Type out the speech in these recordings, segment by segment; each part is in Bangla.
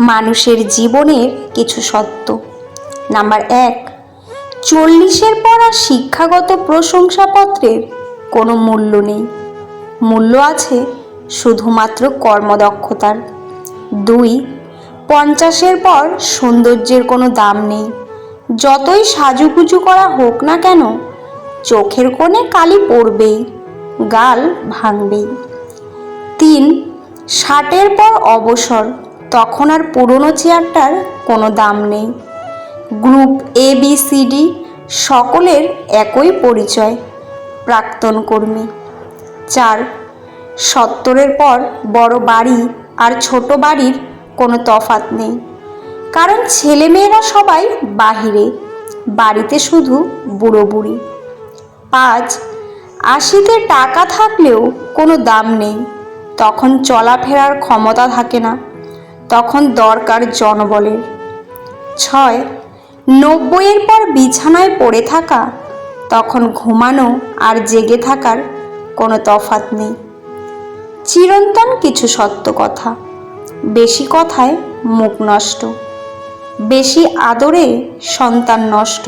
মানুষের জীবনের কিছু সত্য। নাম্বার এক, চল্লিশের পর আর শিক্ষাগত প্রশংসাপত্রের কোনো মূল্য নেই। মূল্য আছে শুধুমাত্র কর্মদক্ষতার। দুই, পঞ্চাশের পর সৌন্দর্যের কোনো দাম নেই। যতই সাজুগুজু করা হোক না কেন, চোখের কোণে কালি পড়বেই, গাল ভাঙবেই। তিন, ষাটের পর অবসর। তখন আর পুরনো চেয়ারটার কোনো দাম নেই। Group A B C D সকলের একই পরিচয়, প্রাক্তন কর্মী। চার, সত্তরের পর বড় বাড়ি আর ছোট বাড়ির কোনো তফাত নেই। কারণ ছেলেমেয়েরা সবাই বাহিরে, বাড়িতে শুধু বুড়ো বুড়ি। পাঁচ, আশিতে টাকা থাকলেও কোনো দাম নেই। তখন চলাফেরার ক্ষমতা থাকে না। তখন দরকার জনবলের ছয়, নব্বইয়ের পর বিছানায় পড়ে থাকা, তখন ঘুমানো আর জেগে থাকার কোনো তফাত নেই। চিরন্তন কিছু সত্য কথা, বেশি কথায় মুখ নষ্ট, বেশি আদরে সন্তান নষ্ট,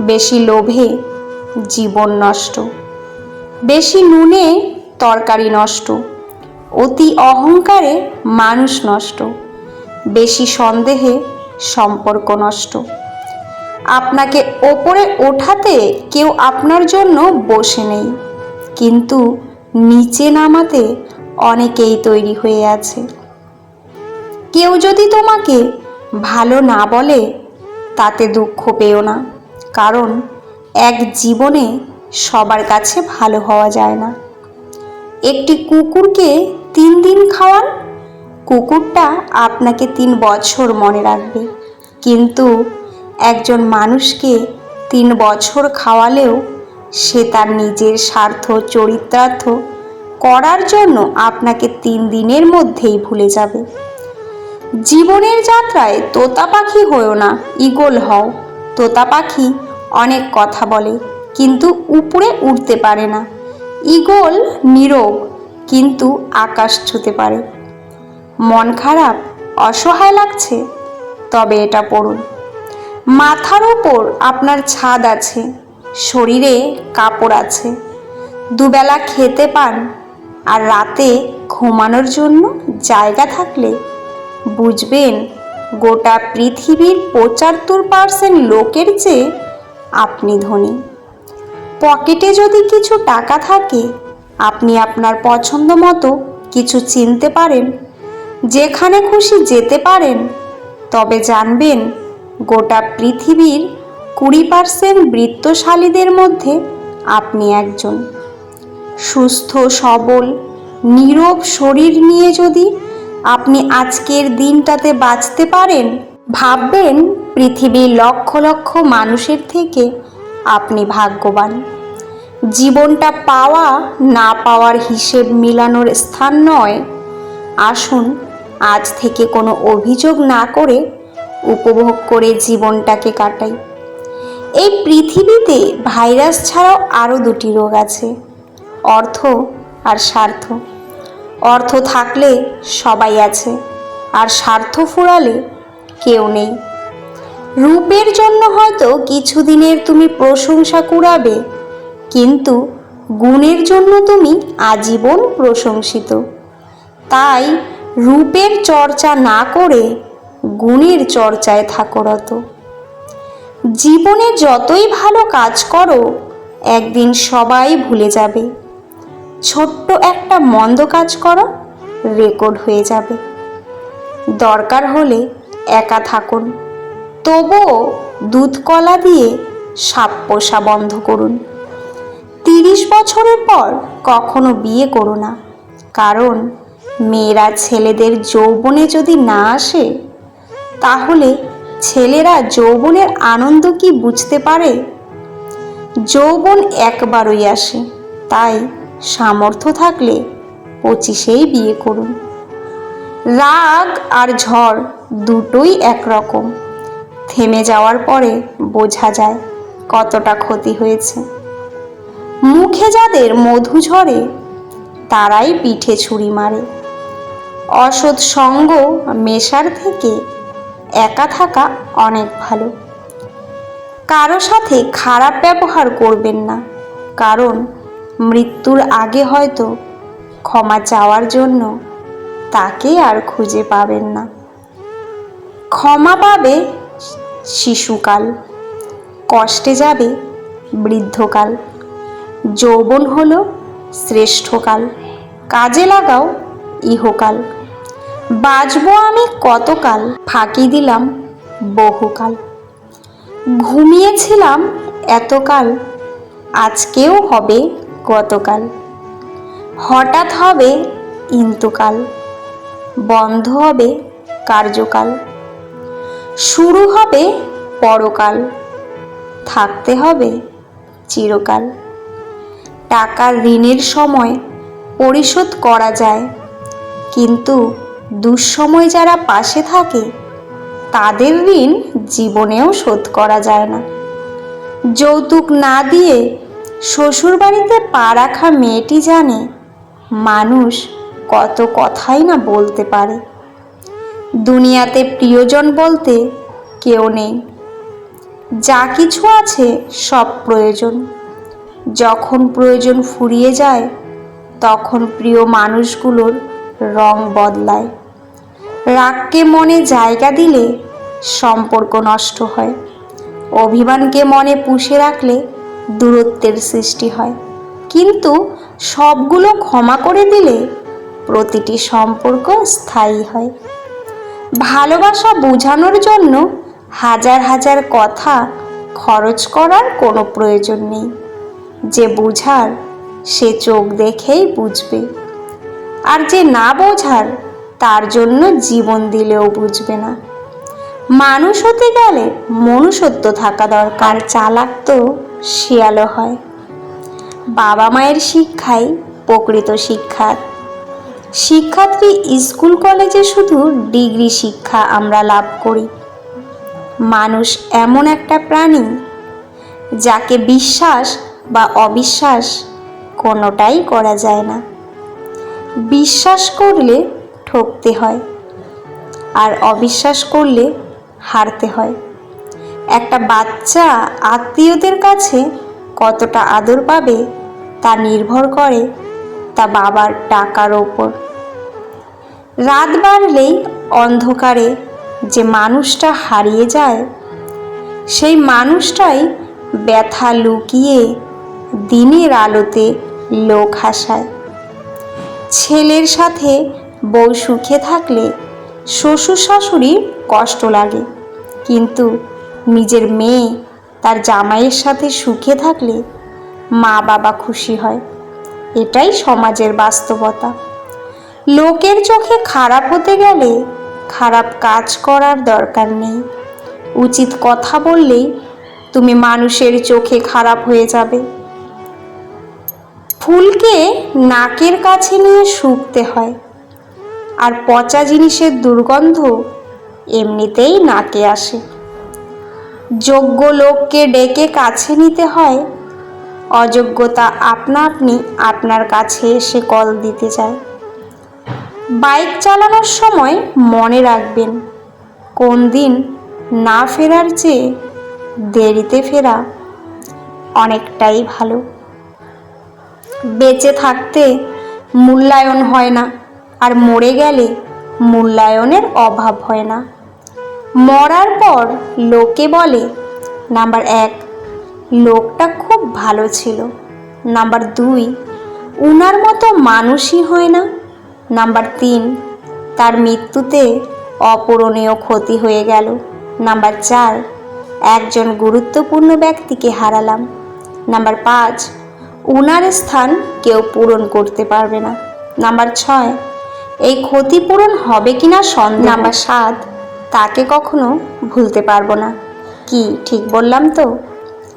বেশি লোভে জীবন নষ্ট, বেশি নুনে তরকারি নষ্ট। অতি অহংকারে মানুষ নষ্ট, বেশি সন্দেহে সম্পর্ক নষ্ট। আপনাকে ওপরে ওঠাতে কেউ আপনার জন্য বসে নেই, কিন্তু নিচে নামাতে অনেকেই তৈরি হয়ে আছে। কেউ যদি তোমাকে ভালো না বলে, তাতে দুঃখ পেও না, কারণ এক জীবনে সবার কাছে ভালো হওয়া যায় না। একটি কুকুরকে তিন দিন খাওয়ান? কুকুরটা আপনাকে তিন বছর মনে রাখবে। কিন্তু একজন মানুষকে তিন বছর খাওয়ালেও সে তার নিজের স্বার্থ, চরিত্রার্থ করার জন্য আপনাকে তিন দিনের মধ্যেই ভুলে যাবে। জীবনের যাত্রায় তোতা পাখি হয়েও না ইগল হও। তোতা পাখি অনেক কথা বলে, কিন্তু উপরে উঠতে পারে না। ইগল নীরব, কিন্তু আকাশ ছুতে পারে। মন খারাপ, অসহায় লাগছে, তবে এটা পড়ুন। মাথার ওপর আপনার ছাদ আছে, শরীরে কাপড় আছে। দুবেলা খেতে পান, আর রাতে ঘুমানোর জন্য জায়গা থাকলে বুঝবেন, গোটা পৃথিবীর পঁচাত্তর পার্সেন্ট লোকের চেয়ে আপনি ধনী। পকেটে যদি কিছু টাকা থাকে, আপনি আপনার পছন্দ মতো কিছু চিনতে পারেন। যেখানে খুশি যেতে পারেন। তবে জানবেন, গোটা পৃথিবীর কুড়ি পার্সেন্ট বৃত্তশালীদের মধ্যে আপনি একজন। সুস্থ, সবল, নীরব শরীর নিয়ে যদি আপনি আজকের দিনটাতে বাঁচতে পারেন, ভাববেন পৃথিবীর লক্ষ লক্ষ মানুষের থেকে আপনি ভাগ্যবান। জীবনটা পাওয়া না পাওয়ার হিসেব মিলানোর স্থান নয়। আসুন, আজ থেকে কোনো অভিযোগ না করে উপভোগ করে জীবনটাকে কাটাই। এই পৃথিবীতে ভাইরাস ছাড়াও আরও দুটি রোগ আছে, অর্থ আর স্বার্থ। অর্থ থাকলে সবাই আছে, আর স্বার্থ ফুরালে কেউ নেই। রূপের জন্য হয়তো কিছুদিনের তুমি প্রশংসা কুড়াবে, কিন্তু গুণের জন্য তুমি আজীবন প্রশংসিত। তাই রূপের চর্চা না করে গুণের চর্চায় থাকো রত। জীবনে যতই ভালো কাজ করো, একদিন সবাই ভুলে যাবে। ছোট্ট একটা মন্দ কাজ করো, রেকর্ড হয়ে যাবে। দরকার হলে একা থাকুন। তবুও দুধ কলা দিয়ে সাপ পোষা বন্ধ করুন। তিরিশ বছরের পর কখনো বিয়ে করো না। কারণ মেয়েরা ছেলেদের যৌবনে যদি না আসে, তাহলে ছেলেরা যৌবনের আনন্দ কি বুঝতে পারে? যৌবন একবারই আসে, তাই সামর্থ্য থাকলে পঁচিশেই বিয়ে করুন। রাগ আর ঝড় দুটোই একরকম। থেমে যাওয়ার পরে বোঝা যায় কতটা ক্ষতি হয়েছে। মুখে যাদের মধু ঝরে, তারাই পিঠে ছুরি মারে। অসৎ সঙ্গ মেশার থেকে একা থাকা অনেক ভালো। কারও সাথে খারাপ ব্যবহার করবেন না, কারণ মৃত্যুর আগে হয়তো ক্ষমা চাওয়ার জন্য তাকে আর খুঁজে পাবেন না। ক্ষমা পাবে শিশুকাল। কষ্টে যাবে বৃদ্ধকাল। যৌবন হলো শ্রেষ্ঠকাল। কাজে লাগাও ইহকাল। বাঁচবো আমি কতকাল? ফাঁকি দিলাম বহুকাল। ঘুমিয়েছিলাম এতকাল। আজকেও হবে গতকাল। হঠাৎ হবে ইন্তুকাল। বন্ধ হবে কার্যকাল। শুরু হবে পরকাল, থাকতে হবে চিরকাল। টাকার ঋণের সময় পরিশোধ করা যায়, কিন্তু দুঃসময় যারা পাশে থাকে, তাদের ঋণ জীবনেও শোধ করা যায় না। যৌতুক না দিয়ে শ্বশুরবাড়িতে পা রাখা মেয়েটি জানে, মানুষ কত কথাই না বলতে পারে। দুনিয়াতে প্রিয়জন বলতে কেউ নেই। যা কিছু আছে সব প্রয়োজন। যখন প্রয়োজন ফুরিয়ে যায়, তখন প্রিয় মানুষগুলোর রং বদলায়। রাগকে মনে জায়গা দিলে সম্পর্ক নষ্ট হয়। অভিমানকে মনে পুষে রাখলে দূরত্বের সৃষ্টি হয়। কিন্তু সবগুলো ক্ষমা করে দিলে প্রতিটি সম্পর্ক স্থায়ী হয়। ভালোবাসা বোঝানোর জন্য হাজার হাজার কথা খরচ করার কোনো প্রয়োজন নেই। যে বোঝার, সে চোখ দেখেই বুঝবে। আর যে না বোঝার, তার জন্য জীবন দিলেও বুঝবে না। মানুষ হতে গেলে মনুষ্যত্ব থাকা দরকার, চালাক তো শিয়ালও হয়। বাবা মায়ের শিক্ষাই প্রকৃত শিক্ষা। শিক্ষার্থী স্কুল কলেজে শুধু ডিগ্রি শিক্ষা আমরা লাভ করি। মানুষ এমন একটা প্রাণী যাকে বিশ্বাস বা অবিশ্বাস কোনোটাই করা যায় না। বিশ্বাস করলে ঠকতে হয় আর অবিশ্বাস করলে হারতে হয়। একটা বাচ্চা আত্মীয়দের কাছে কতটা আদর পাবে তা নির্ভর করে তা বাবার টাকার ওপর। রাত বাড়লেই অন্ধকারে যে মানুষটা হারিয়ে যায়, সেই মানুষটাই ব্যথা লুকিয়ে দিনের আলোতে লোক হাসায়। ছেলের সাথে বউ সুখে থাকলে শ্বশুর শাশুড়ির কষ্ট লাগে, কিন্তু নিজের মেয়ে তার জামাইয়ের সাথে সুখে থাকলে মা বাবা খুশি হয়। এটাই সমাজের বাস্তবতা। লোকের চোখে খারাপ হতে গেলে খারাপ কাজ করার দরকার নেই। উচিত কথা বললেই তুমি মানুষের চোখে খারাপ হয়ে যাবে। ফুলকে নাকের কাছে নিয়ে শুকতে হয়। আর পচা জিনিসের দুর্গন্ধ এমনিতেই নাকে আসে। যোগ্য লোককে ডেকে কাছে নিতে হয় অযোগ্যতা আপনা আপনি আপনার কাছে এসে কল দিতে চায়। বাইক চালানোর সময় মনে রাখবেন, কোন দিন না ফেরার চেয়ে দেরিতে ফেরা অনেকটাই ভালো। বেঁচে থাকতে মূল্যায়ন হয় না, আর মরে গেলে মূল্যায়নের অভাব হয় না। মরার পর লোকে বলে, নাম্বার এক লোকটা খুব ভালো ছিল। নাম্বার দুই, উনার মতো মানুষই হয় না। নাম্বার তিন, তার মৃত্যুতে অপূরণীয় ক্ষতি হয়ে গেল। নাম্বার চার, একজন গুরুত্বপূর্ণ ব্যক্তিকে হারালাম। নাম্বার পাঁচ, উনার স্থান কেউ পূরণ করতে পারবে না। নাম্বার ছয়, এই ক্ষতিপূরণ হবে কিনা সন্দেহ। নাম্বার সাত, তাকে কখনো ভুলতে পারব না। কি, ঠিক বললাম তো?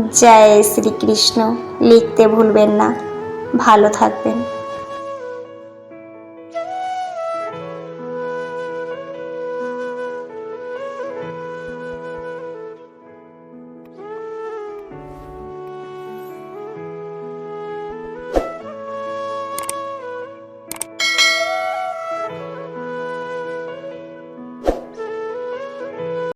জয় শ্রীকৃষ্ণ লিখতে ভুলবেন না। ভালো থাকবেন।